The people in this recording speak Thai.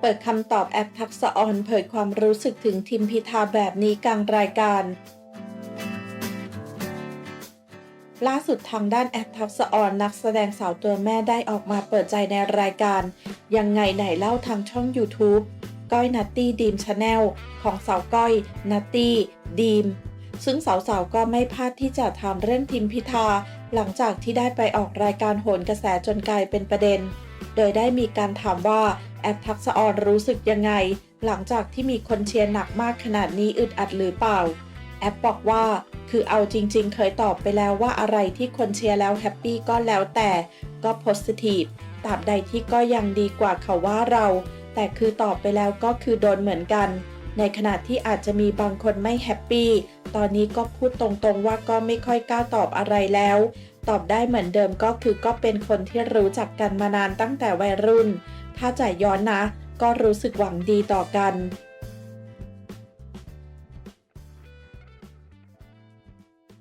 เปิดคำตอบแอปทักษะออนเผยความรู้สึกถึงทิมพิธาแบบนี้กลางรายการ ล่าสุดทางด้านแอปทักษะออนนักแสดงสาวตัวแม่ได้ออกมาเปิดใจในรายการ ยังไงไหนเล่าทางช่อง YouTube ก้อยนัตตี้ดีมชาแนลของสาวก้อยนัตตี้ดีมซึ่งสาวๆก็ไม่พลาดที่จะถามเรื่องทิมพิธา หลังจากที่ได้ไปออกรายการโหนกระแสจนกลายเป็นประเด็น โดยได้มีการถามว่าแอปทักษะออนรู้สึกยังไง หลังจากที่มีคนเชียร์หนักมากขนาดนี้อึดอัดหรือเปล่า แอปบอกว่าคือเอาจริงๆ เคยตอบไปแล้วว่าอะไรที่คนเชียร์แล้วแฮปปี้ก็แล้วแต่ก็โพสิทีฟตราบใดที่ก็ยังดีกว่าเขาว่าเรา แต่คือตอบไปแล้วก็คือโดนเหมือนกัน ในขณะที่อาจจะมีบางคนไม่แฮปปี้ตอนนี้ก็พูดตรงๆว่าก็ไม่ค่อยกล้าตอบอะไรแล้ว ตอบได้เหมือนเดิมก็คือก็เป็นคนที่รู้จักกันมานานตั้งแต่วัยรุ่น ถ้าจะย้อนนะ ก็รู้สึกหวังดีต่อกัน